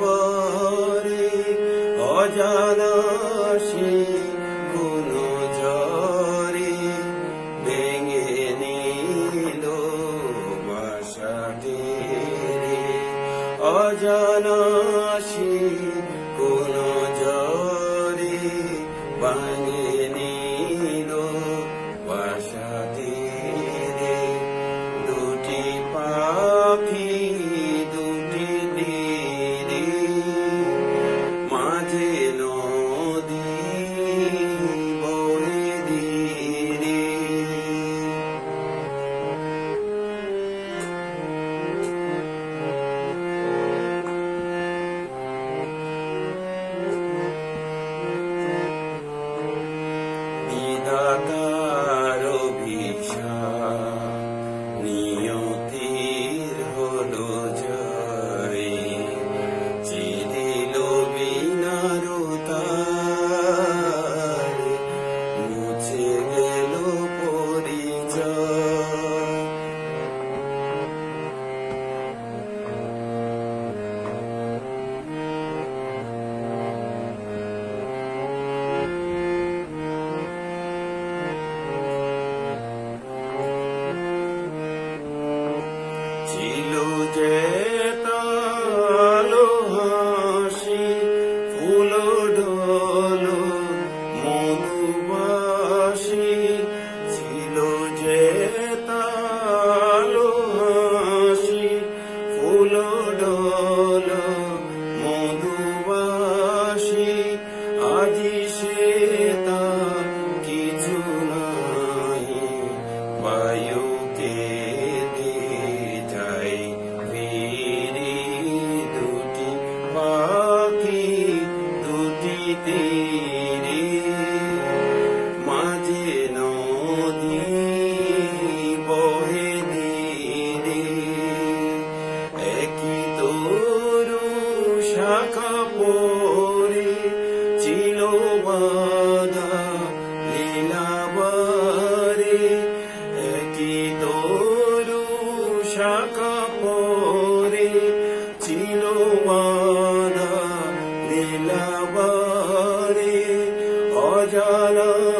বরে অজানা সে কোন জরে ভেঙে নিল বাসাকে অজানা সে কোন জরে ভাঙে নিল বাসা Yeah. তীরে মাঝে নদী বহে ধীরে একই তরু শাখা পরে ছিল বাধা লীলাবারে। একই তরু শাখা جانا